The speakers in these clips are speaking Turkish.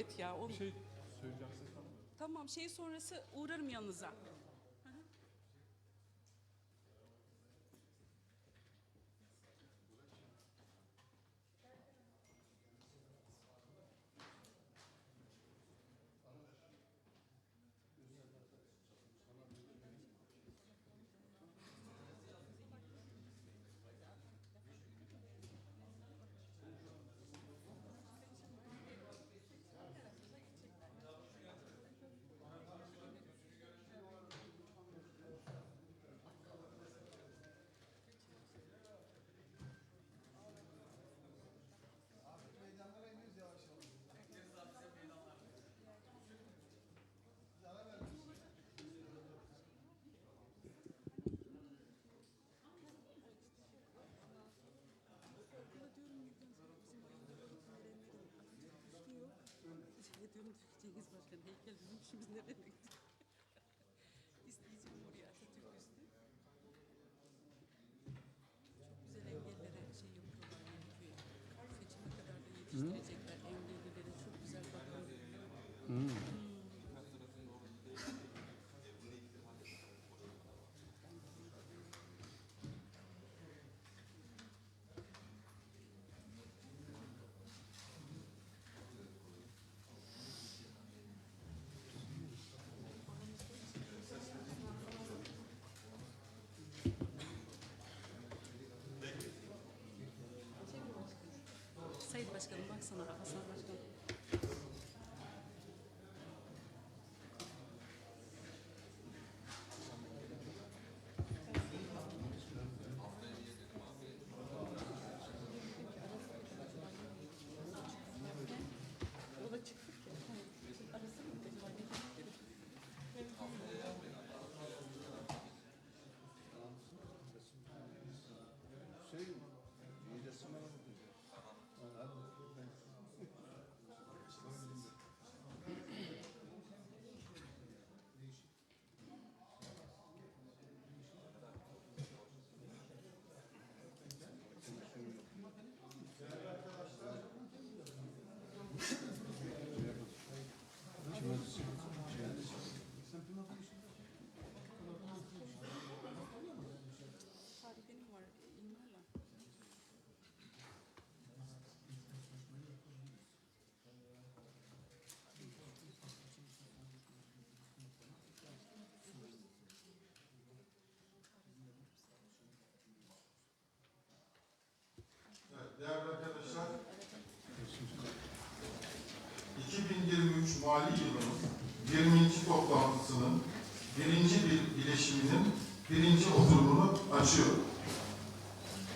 evet ya. O, Bir şey söyleyeceksiniz tamam mı? Tamam şey sonrası uğrarım yanınıza. Cengiz Başkan heykel bizim işimiz nereye gitti? Başkanım baksana Hasan Başkan. Yola çıktık ya. Arasana mı acaba ne dedikleri? Şey, midesine bakınca. Hadi, ben- Tarifenim var. İlmiyorlar. Evet, değerli arkadaşlar, 2023 mali yılının 20. toplantısının birinci bir bileşiminin birinci oturumunu açıyor.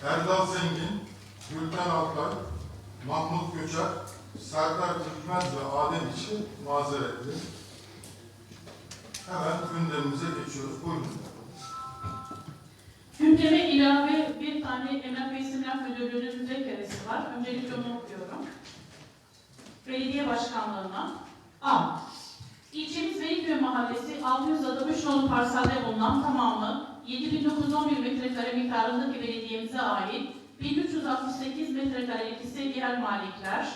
Erdal Zengin, Gülten Alkay, Mahmut Göçer, Serdar Türkmez ve Adem için mazeretli. Hemen gündemimize geçiyoruz. Buyurun. Gündeme ilave bir tane Emlak ve İstimlak Müdürlüğü'nün müzekkeresi var. Öncelikle onu okuyorum. Belediye Başkanlığı'na A. İlçemiz Beylikköy Mahallesi 663 nolu parselde bulunan tamamı 7911 metrekare miktarındaki belediyemize ait 1368 metrekarelik ise diğer malikler,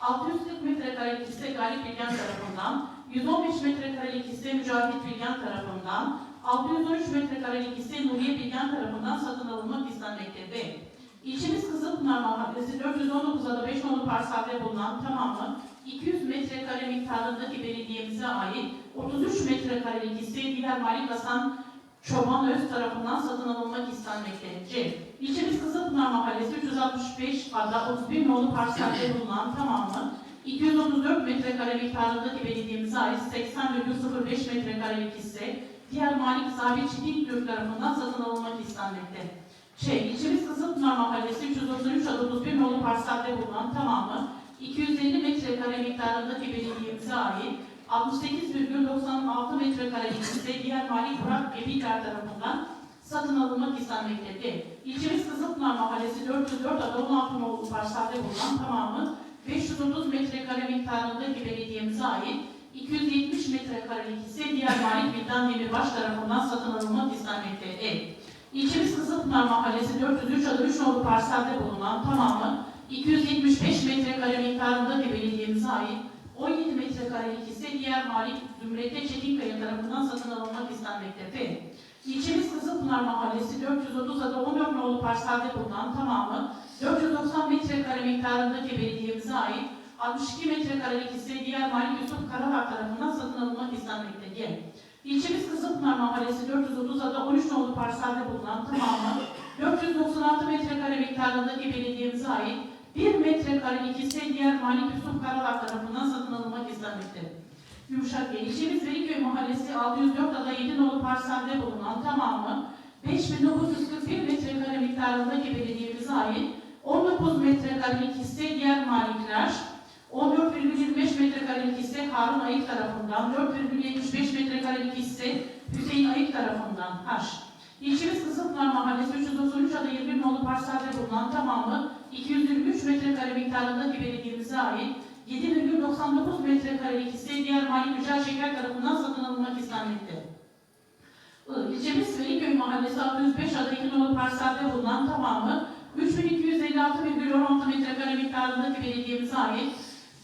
640 metrekarelik ise Galip Bilgen tarafından, 115 metrekarelik ise Mücahit Bilgen tarafından, 613 metrekarelik ise Nuriye Bilgen tarafından satın alınmak istenmektedir. İlçemiz Kızılpınar Mahallesi 419 ada 5 nolu parselde bulunan tamamı 200 metrekare miktarındaki belediyemize ait 33 metrekarelik ise diğer Malik Hasan Çoban Öz tarafından satın alınmak istenmektedir. C. İlçemiz Kızılpınar Mahallesi 365 ada 31 nolu parselde bulunan tamamı 234 metrekare miktarındaki belediyemize ait 80,05 metrekarelik ise diğer Malik Sabit Çiftlik Türk tarafından satın alınmak istenmektedir. Şey, ilçemiz Kızılpınar Mahallesi 333 adı 31 nolu parselde bulunan tamamı 250 metrekare miktarındaki belediyemize ait 68,96 metrekarelik ise diğer Malik Burak Ebiler tarafından satın alınmak istenmektedir. İlçemiz Kızılpınar Mahallesi 404 adı 16 nolu parselde bulunan tamamı 530 metrekare miktarındaki belediyemize ait 270 metrekarelik ise diğer Malik Bildan Demirbaş tarafından satın alınmak istenmektedir. İlçemiz Kızılpınar Mahallesi 403 adı 3 nolu parselde bulunan tamamı 275 metrekare miktarındaki belediyemize ait 17 metrekarelik ise diğer malik Zümrete Çetinkaya tarafından satın alınmak istenmektedir. İlçemiz Kızılpınar Mahallesi 430 adı 14 nolu parselde bulunan tamamı 490 metrekare miktarındaki belediyemize ait 62 metrekarelik ise diğer malik Yusuf Karahar tarafından satın alınmak istenmektedir. İlçemiz Kızılpınar Mahallesi 430 adı 13 nolu parselde bulunan tamamı 496 metrekare miktarındaki belediyemize ait 1 metrekarelik ise diğer Malik Yusuf Karalak tarafından satın alınmak istenmektedir. Yumuşak Bey, ilçemiz Veliköy Mahallesi 604 ada 7 nolu parselde bulunan tamamı 5941 metrekare miktarındaki belediyemize ait 19 metrekarelik ise diğer malikler 14,25 metrekarelik ise Harun Ayık tarafından, 4,75 metrekarelik ise Hüseyin Ayık tarafından H. İlçemiz Kızılpınar Mahallesi 393 ada 21 nolu parselde bulunan tamamı 223 metrekare miktarındaki belediyemize ait 7,99 metrekarelik ise diğer Mali Yücel Şeker tarafından satın alınmak istenmektedir. I. İlçemiz Veliköy Mahallesi 605 ada 2 nolu parselde bulunan tamamı 3256,16 metrekare miktarındaki belediyemize ait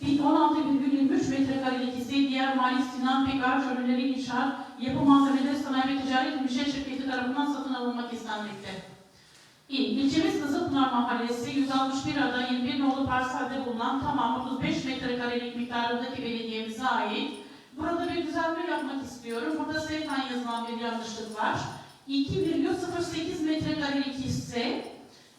16,23 metrekarelik ise diğer Mali Sinan Pekar Çölleri İnşaat Yapı Malzemeleri Sanayi ve Ticaret Müşe Şirketi tarafından satın alınmak istenmektedir. İ. İlçemiz Kızılpınar Mahallesi 161 ada 21 nolu parselde bulunan tamam 35 metrekarelik miktarındaki belediyemize ait. Burada bir düzenleme yapmak istiyorum. Burada SEKAN yazılan bir yanlışlık var. 2,08 metrekarelik hisse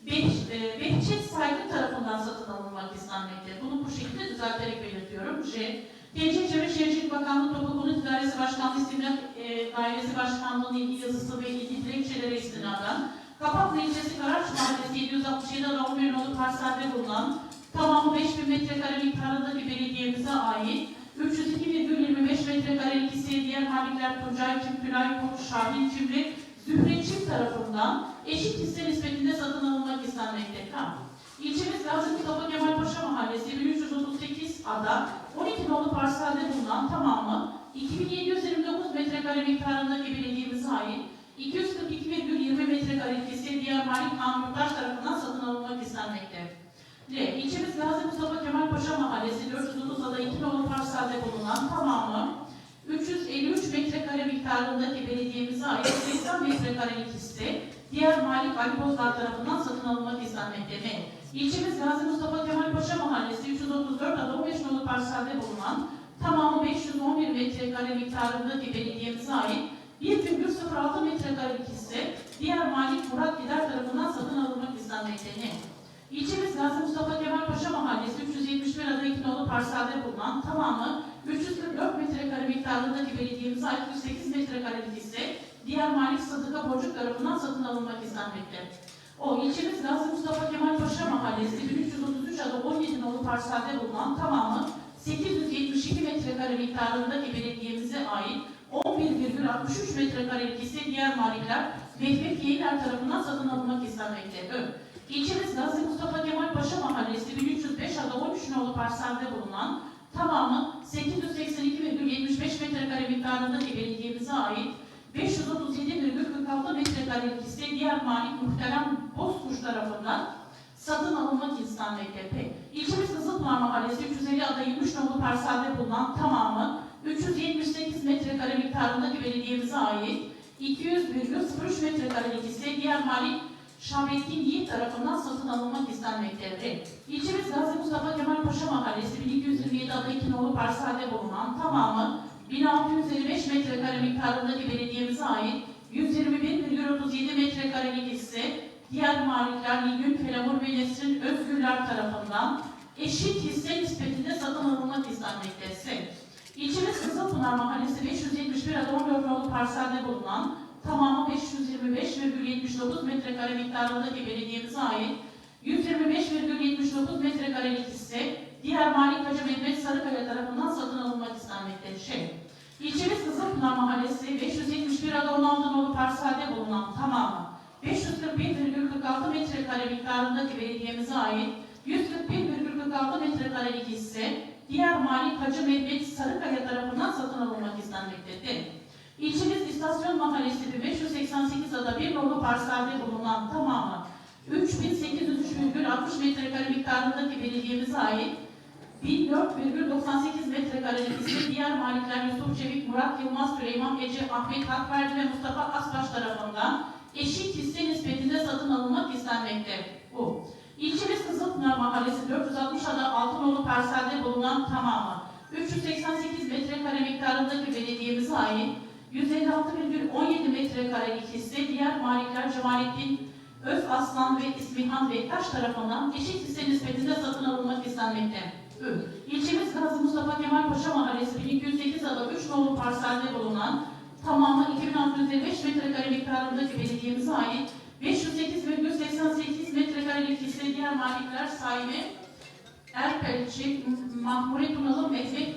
e, Behçet Saygı tarafından satın alınmak istenmektedir. Bunu bu şekilde düzelterek belirtiyorum. J. TC Çevre Şehircilik Bakanlığı Toplu Konut İdaresi Başkanlığı İstimlak e, Dairesi Başkanlığı'nın ilgi yazısı ve ilgi dilekçelere istinaden Kapaklı ilçesi Karaç Mahallesi 767 ada 11 nolu parselde bulunan tamamı 5000 metrekare miktarındaki belediyemize ait 302,25 metrekarelik ise diğer malikler Tuncay Çim, Tülay Koç, Şahin ve Zühre Çim tarafından eşit hisse nispetinde satın alınmak istenmektedir. Ha. İlçemiz Gazi Mustafa Kemal Paşa Mahallesi 1338 ada 12 nolu parselde bulunan tamamı 2729 metrekare miktarındaki belediyemize ait 242,20 ise diğer Malik Muhtar tarafından satın alınmak istenmektedir. D. İlçemiz Gazi Mustafa Kemal Paşa Mahallesi 430 ada 2 nolu parselde bulunan tamamı 353 metrekare miktarındaki belediyemize ait 80 metrekarelik hisse diğer Malik Ali Bozdağ tarafından satın alınmak istenmektedir. İlçemiz Gazi Mustafa Kemal Paşa Mahallesi 334 ada 15 nolu parselde bulunan tamamı 511 metrekare miktarındaki belediyemize ait 1,06 metrekarelik hisse diğer Malik Murat Gider tarafından satın alınmak istenmektedir. İlçemiz Gazi Mustafa Kemal Paşa Mahallesi 371 ada 2 nolu parselde bulunan tamamı 344 metrekare miktarındaki belediyemize ait 108 metrekarelik hisse diğer Malik Sadıka Borcuk tarafından satın alınmak istenmektedir. O ilçemiz Gazi Mustafa Kemal Paşa Mahallesi 1333 ada 17 nolu parselde bulunan tamamı 872 metrekare miktarındaki belediyemize ait 11,63 metrekarelik ise diğer malikler Mehmet Yeğler tarafından satın alınmak istenmektedir. İlçemiz Gazi Mustafa Kemal Paşa Mahallesi 1305 ada 13 nolu parselde bulunan tamamı 882,75 metrekare miktarındaki belediyemize ait 537,46 metrekarelik ise diğer malik muhterem Bozkuş tarafından satın alınmak istenmektedir. İlçemiz Kızılpınar Mahallesi 350 ada 23 nolu parselde bulunan tamamı 378 metrekare miktarındaki belediyemize ait 200,03 ise diğer malik Şahbettin Yiğit tarafından satın alınmak istenmektedir. İlçemiz Gazi Mustafa Kemal Paşa Mahallesi 1227 ada 2 nolu parselde bulunan tamamı 1655 metrekare miktarındaki belediyemize ait 121,37 metrekarelik ise diğer malikler Nilgün Felamur ve Nesrin Özgürler tarafından eşit hisse nispetinde satın alınmak istenmektedir. İlçemiz Kızılpınar Mahallesi 571 ada 14 nolu parselde bulunan tamamı 525,79 metrekare miktarındaki belediyemize ait 125,79 metrekarelik hisse diğer Malik Hacı Mehmet Sarıkaya tarafından satın alınmak istenmektedir. Şey, İlçemiz Kızılpınar Mahallesi 571 ada 16 nolu parselde bulunan tamamı 541,46 metrekare miktarındaki belediyemize ait 141,46 metrekarelik hisse diğer Malik Hacı Mehmet Sarıkaya tarafından satın alınmak istenmektedir. İlçemiz İstasyon Mahallesi 588 ada 1 nolu parselde bulunan tamamı 3803,60 metrekare miktarındaki belediyemize ait 1004,98 metrekarelik ise diğer malikler Yusuf Çevik, Murat Yılmaz, Süleyman Ece, Ahmet Hakverdi ve Mustafa Asbaş tarafından eşit hisse nispetinde satın alınmak istenmekte. Bu. İlçemiz Kızılpınar Mahallesi 460 ada Altınoğlu parselde bulunan tamamı 388 metrekare miktarındaki belediyemize ait 156,17 metrekarelik hisse diğer malikler Cemalettin Öz Aslan ve İsmihan Bektaş tarafından eşit hisse nispetinde satın alınmak istenmekte. İlçemiz Gazi Mustafa Kemal Paşa Mahallesi 1208 ada 3 nolu parselde bulunan tamamı 2655 metrekare miktarındaki belediyemize ait 508,88 metrekarelik hisse diğer malikler sahibi Erpelçi, Mahmure Tunalı Mehmet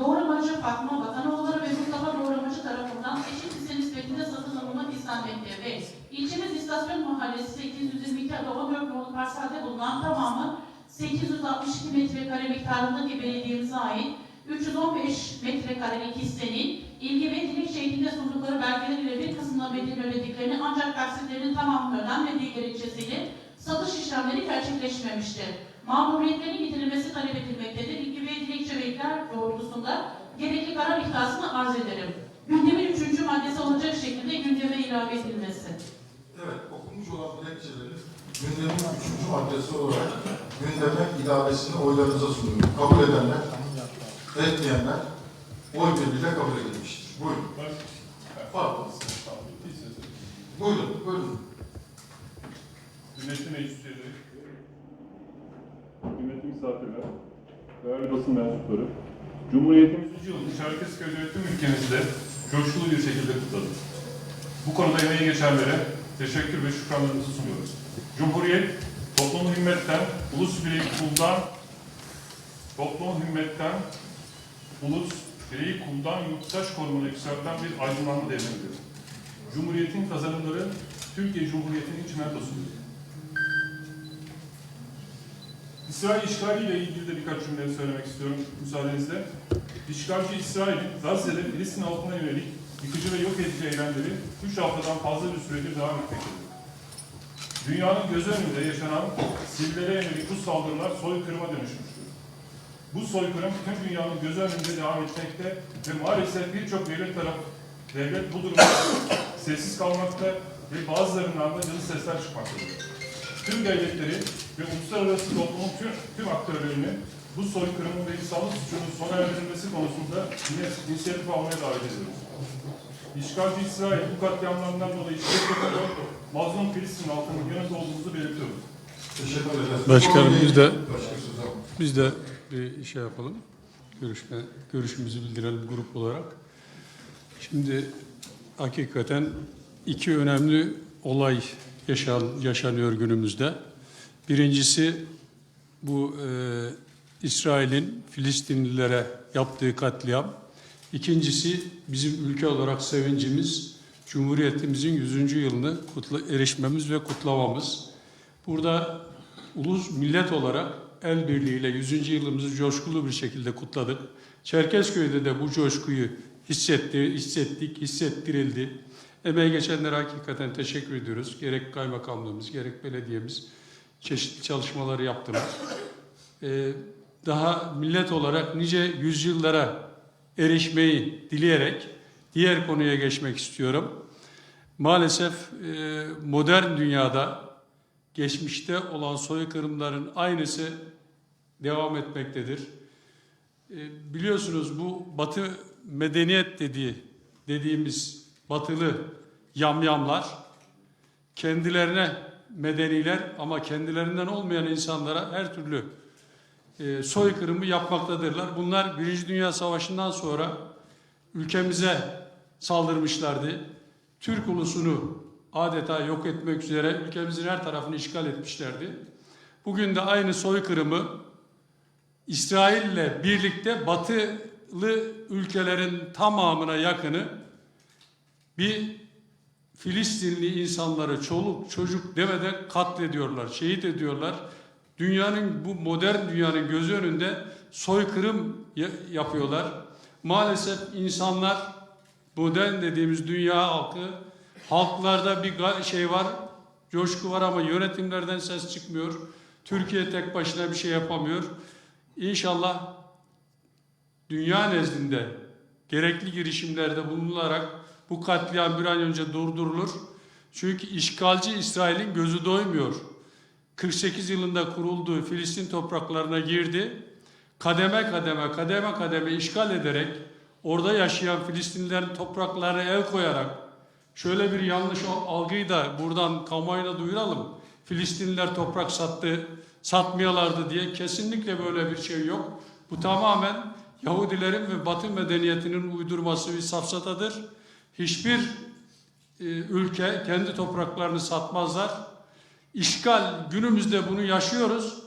Doğramacı Fatma Vatanoğulları ve Mustafa Doğramacı tarafından eşit hisse nispetinde satın alınmak istenmekte ve ilçemiz İstasyon Mahallesi 822 ada 14 nolu parselde bulunan tamamı 862 metrekare miktarındaki belediyemize ait 315 metrekarelik hissenin ilgi ve dilek şeklinde sundukları belgeler ile bir kısmına bedel ödediklerini ancak taksitlerinin tamamını ödenmediği gerekçesiyle satış işlemleri gerçekleşmemiştir. Mağduriyetlerin getirilmesi talep edilmektedir. İlgi ve dilekçe bekler doğrultusunda gerekli karar ihtasını arz ederim. Gündemin üçüncü maddesi olacak şekilde gündeme ilave edilmesi. Evet, okunmuş olan dilekçeleri gündemin üçüncü maddesi olarak gündeme ilavesini oylarınıza sunuyorum. Kabul edenler, etmeyenler oy birliğiyle kabul edilmiştir. Buyurun. Pardon. Buyurun, buyurun. Kıymetli meclis üyeleri, misafirler, değerli basın mensupları, Cumhuriyetimiz 100 yılını Çerkezköy'de tüm ülkemizde coşkulu bir şekilde kutladık. Bu konuda emeği geçenlere teşekkür ve şükranlarımızı sunuyoruz. Cumhuriyet, toplumun himmetten, ulus bireyi kuldan, toplumun himmetten, ulus bireyi kuldan yurttaş konumuna yükselten bir aydınlanma devrimidir. Cumhuriyetin kazanımları Türkiye Cumhuriyeti'nin çimentosudur. İsrail işgaliyle ilgili de birkaç cümle söylemek istiyorum müsaadenizle. İşgalci İsrail'in Gazze'de Filistin halkına yönelik yıkıcı ve yok edici eylemleri 3 haftadan fazla bir süredir devam etmektedir. Dünyanın göz önünde yaşanan sivillere yönelik bu saldırılar soykırıma dönüşmüştür. Bu soykırım tüm dünyanın göz önünde devam etmekte ve maalesef birçok devlet taraf devlet bu durumda sessiz kalmakta ve bazılarından da cılız sesler çıkmaktadır. Tüm devletleri ve uluslararası toplumun tüm, tüm aktörlerini bu soykırımın ve insanlık suçunun sona erdirilmesi konusunda yine inisiyatif almaya davet ediyoruz. İşgalci İsrail bu katliamlarından dolayı şiddet yapıyor, mazlum Filistin halkının yanında olduğumuzu belirtiyoruz. Teşekkür ederiz. Başkanım, biz de-. Biz de bir şey yapalım. Görüşme, görüşümüzü bildirelim grup olarak. Şimdi hakikaten iki önemli olay yaşan, yaşanıyor günümüzde. Birincisi bu e, İsrail'in Filistinlilere yaptığı katliam. İkincisi bizim ülke olarak sevincimiz Cumhuriyetimizin 100. yılını kutla, erişmemiz ve kutlamamız. Burada ulus millet olarak el birliğiyle 100. yılımızı coşkulu bir şekilde kutladık. Çerkezköy'de de bu coşkuyu hissetti, hissettik, hissettirildi. Emeği geçenlere hakikaten teşekkür ediyoruz. Gerek kaymakamlığımız, gerek belediyemiz çeşitli çalışmaları yaptılar. Ee, daha millet olarak nice yüzyıllara erişmeyi dileyerek diğer konuya geçmek istiyorum. Maalesef e, modern dünyada geçmişte olan soykırımların aynısı devam etmektedir. E, biliyorsunuz bu Batı medeniyet dediği dediğimiz batılı yamyamlar kendilerine medeniler ama kendilerinden olmayan insanlara her türlü e, soykırımı yapmaktadırlar. Bunlar Birinci Dünya Savaşı'ndan sonra ülkemize saldırmışlardı. Türk ulusunu adeta yok etmek üzere ülkemizin her tarafını işgal etmişlerdi. Bugün de aynı soykırımı İsrail ile birlikte batılı ülkelerin tamamına yakını bir Filistinli insanları çoluk çocuk demeden katlediyorlar, şehit ediyorlar. Dünyanın bu modern dünyanın gözü önünde soykırım ya- yapıyorlar. Maalesef insanlar modern dediğimiz dünya halkı halklarda bir şey var, coşku var ama yönetimlerden ses çıkmıyor. Türkiye tek başına bir şey yapamıyor. İnşallah dünya nezdinde gerekli girişimlerde bulunularak bu katliam bir an önce durdurulur. Çünkü işgalci İsrail'in gözü doymuyor. 48 yılında kurulduğu Filistin topraklarına girdi. Kademe kademe, kademe kademe işgal ederek orada yaşayan Filistinlilerin topraklarına el koyarak şöyle bir yanlış algıyı da buradan kamuoyuna duyuralım. Filistinliler toprak sattı, satmayalardı diye kesinlikle böyle bir şey yok. Bu tamamen Yahudilerin ve Batı medeniyetinin uydurması bir safsatadır. Hiçbir e, ülke kendi topraklarını satmazlar. İşgal günümüzde bunu yaşıyoruz.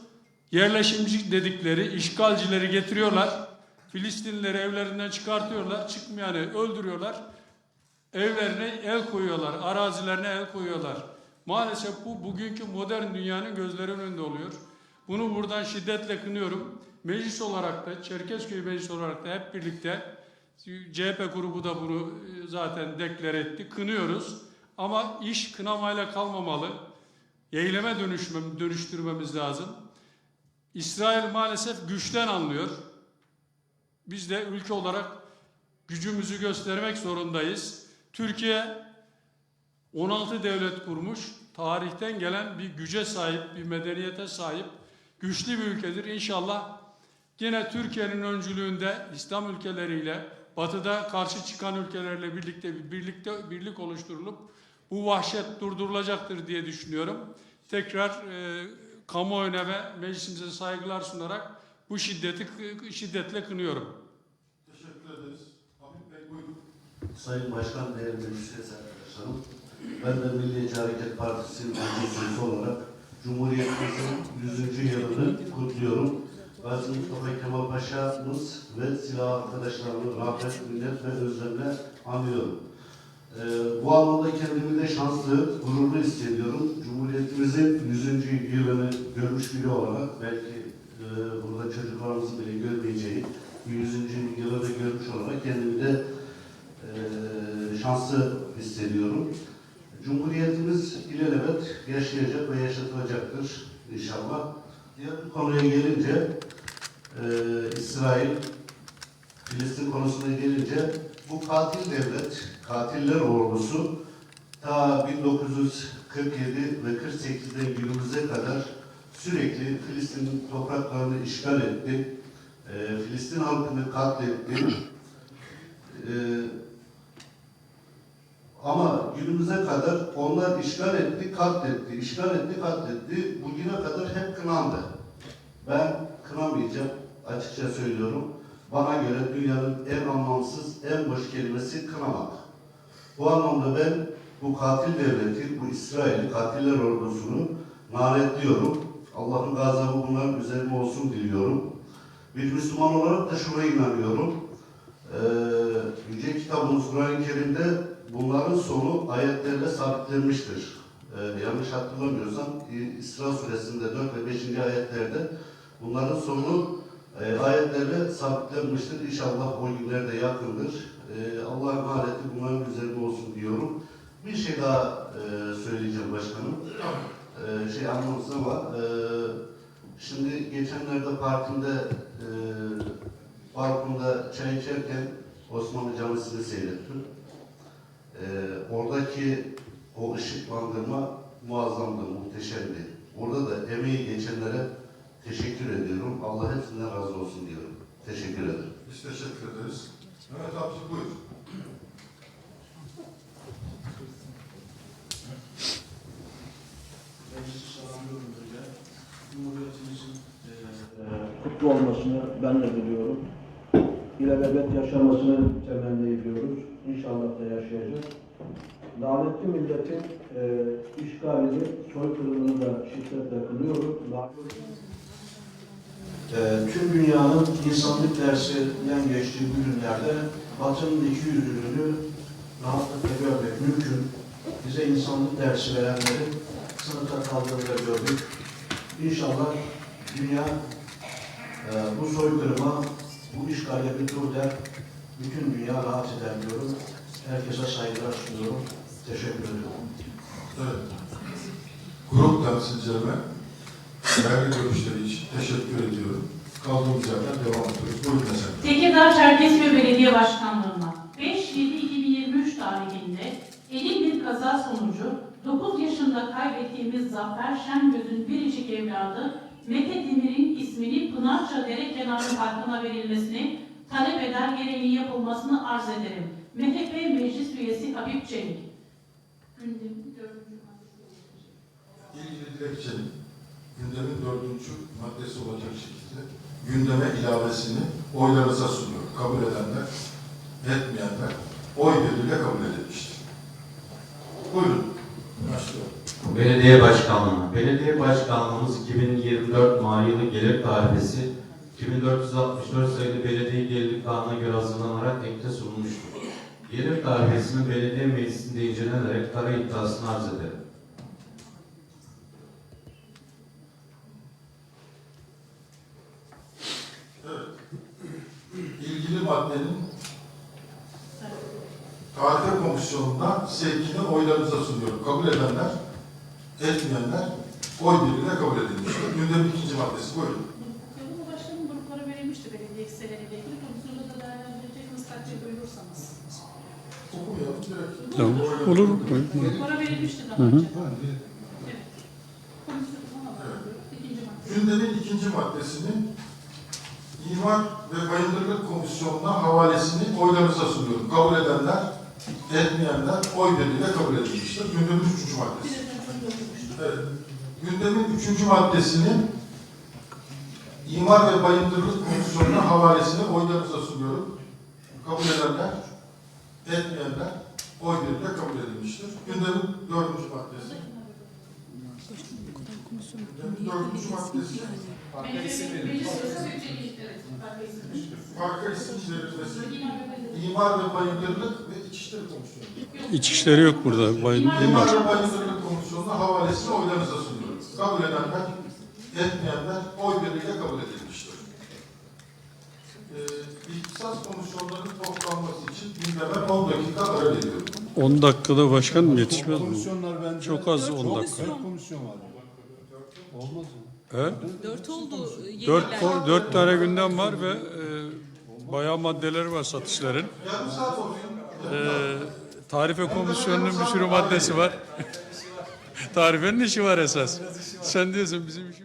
Yerleşimci dedikleri işgalcileri getiriyorlar. Filistinlileri evlerinden çıkartıyorlar. Çıkmayanı öldürüyorlar. Evlerine el koyuyorlar. Arazilerine el koyuyorlar. Maalesef bu bugünkü modern dünyanın gözlerinin önünde oluyor. Bunu buradan şiddetle kınıyorum. Meclis olarak da, Çerkezköy Meclis olarak da hep birlikte CHP grubu da bunu e, zaten deklar etti. Kınıyoruz. Ama iş kınamayla kalmamalı. Eyleme dönüşmem, dönüştürmemiz lazım. İsrail maalesef güçten anlıyor. Biz de ülke olarak gücümüzü göstermek zorundayız. Türkiye 16 devlet kurmuş, tarihten gelen bir güce sahip, bir medeniyete sahip, güçlü bir ülkedir. İnşallah yine Türkiye'nin öncülüğünde İslam ülkeleriyle, Batı'da karşı çıkan ülkelerle birlikte bir birlikte birlik oluşturulup bu vahşet durdurulacaktır diye düşünüyorum. Tekrar e, kamuoyuna ve meclisimize saygılar sunarak bu şiddeti şiddetle kınıyorum. Teşekkür ederiz. Hamit Bey buyurun. Sayın Başkan, değerli meclis arkadaşlarım. Ben de Milliyetçi Hareket Partisi'nin öncüsü olarak Cumhuriyetimizin 100. yılını kutluyorum. Gazi Mustafa Kemal Paşa'mız ve silah arkadaşlarını rahmet, minnet ve özlemle anıyorum. Ee, bu anlamda kendimi de şanslı, gururlu hissediyorum. Cumhuriyetimizin 100. yılını görmüş biri olarak belki e, burada çocuklarımızın bile görmeyeceği 100. yılı da görmüş olarak kendimi de e, şanslı hissediyorum. Cumhuriyetimiz ilelebet yaşayacak ve yaşatılacaktır inşallah. Diğer konuya gelince e, İsrail, Filistin konusuna gelince bu katil devlet, katiller ordusu ta 1947 ve 48'den günümüze kadar sürekli Filistin topraklarını işgal etti. E, Filistin halkını katletti. E, ama günümüze kadar onlar işgal etti, katletti, işgal etti, katletti. Bugüne kadar hep kınandı. Ben kınamayacağım, açıkça söylüyorum. Bana göre dünyanın en anlamsız, en boş kelimesi kınamak. Bu anlamda ben bu katil devleti, bu İsrail'i, katiller ordusunu lanetliyorum. Allah'ın gazabı bunların üzerine olsun diliyorum. Bir Müslüman olarak da şuna inanıyorum. Ee, Yüce kitabımız Kur'an-ı Kerim'de bunların sonu ayetlerle sabitlenmiştir. Ee, yanlış hatırlamıyorsam İsra suresinde 4 ve 5. ayetlerde bunların sonu e, ayetlerle sabitlenmiştir. İnşallah o günler yakındır. Ee, Allah'ın laneti bunların üzerine olsun diyorum. Bir şey daha e, söyleyeceğim başkanım. Ee, şey anlamsız ama e, şimdi geçenlerde partimde e, balkonda çay içerken Osmanlı Camisi'ni seyrettim. Ee, oradaki o ışıklandırma muazzamdı, muhteşemdi. Orada da emeği geçenlere teşekkür ediyorum. Allah hepsinden razı olsun diyorum. Teşekkür ederim. Biz teşekkür ederiz. Mehmet abi buyur. Eee, kutlu olmasını ben de diliyorum. İlelebet yaşamasını temenni ediyoruz. İnşallah da yaşayacağız. Lanetli milletin eee işgalini, soykırımını da şiddetle kınıyorum. Eee, tüm dünyanın insanlık dersinden geçtiği bu günlerde Batı'nın iki yüzlülüğünü rahatlıkla görmek mümkün. Bize insanlık dersi verenlerin sınıfta kaldığını da gördük. İnşallah dünya e, bu soykırıma, bu işgale bir dur der. Bütün dünya rahat eder diyorum. Herkese saygılar sunuyorum. Teşekkür ediyorum. Evet. Grup temsilcilerime değerli görüşleri için teşekkür ediyorum. kaldığımız yerden devam ediyoruz. Buyurun mesela. Tekirdağ Çerkezköy Belediye Başkanlığı'na 5-7-2023 tarihinde elin bir kaza sonucu 9 yaşında kaybettiğimiz Zafer Şengöz'ün biricik evladı Mete Demir'in ismini Pınarça Dere Kenarı Parkı'na verilmesini talep eder gereğinin yapılmasını arz ederim. MHP Meclis Üyesi Habib Çelik. Dördüncü maddesi. İlgili dilekçenin gündemin dördüncü maddesi olacak şekilde gündeme ilavesini oylarınıza sunuyorum. Kabul edenler, etmeyenler oy birliğiyle kabul edilmiştir. Buyurun. Başlayalım. Belediye Başkanlığı. Belediye Başkanlığımız 2024 mali yılı gelir tarifesi 2464 sayılı Belediye Gelirlik Kanunu'na göre hazırlanarak ekte sunulmuştur. Gelir tarifesini belediye meclisinde incelenerek kara iddiasını arz ederim. İlgili maddenin tarife komisyonuna sevkini oylarınıza sunuyorum. Kabul edenler, etmeyenler oy birliğiyle kabul edilmiştir. Gündemin ikinci maddesi buyurun. Yolun başkanım gruplara verilmişti belediye hisseleriyle ilgili. Komisyonda da değerlendireceksiniz takdir buyurursanız. Okumayalım direkt. Tamam. Olur. Gruplara verilmişti daha önce. Evet. İkinci madde. Gündemin ikinci maddesini İmar ve Bayındırlık Komisyonu'na havalesini oylarınıza sunuyorum. Kabul edenler, etmeyenler oy birliğiyle kabul edilmiştir. Gündemin üçüncü maddesi. Evet. Gündemin üçüncü maddesini İmar ve Bayındırlık Komisyonu'na havalesini oylarınıza sunuyorum. Kabul edenler, etmeyenler oy birliğiyle kabul edilmiştir. Gündemin dördüncü maddesi. Gündemin dördüncü maddesi. Parka. Parka isim verilmesi, İmar ve Bayındırlık İçişleri Komisyonu. İçişleri yok burada. Bayın, İmar İmar. ve Bayındırlık Komisyonu'na havalesini oylarınıza sunuyorum. Kabul edenler, etmeyenler oy birliğiyle kabul edilmiştir. Ee, İhtisas komisyonlarının toplanması için gündeme 10 dakika ara veriyorum. 10 dakikada başkan yetişmez mi? Komisyonlar bence Çok az 10 dakika. dört komisyon var. Olmaz mı? He? Dört oldu. 4, yeniler. 4 tane gündem var ve e, bayağı maddeleri var satışların. Yarım saat olsun. E, tarife komisyonunun bir sürü maddesi var. Tarifenin işi var esas. Sen diyorsun bizim işimiz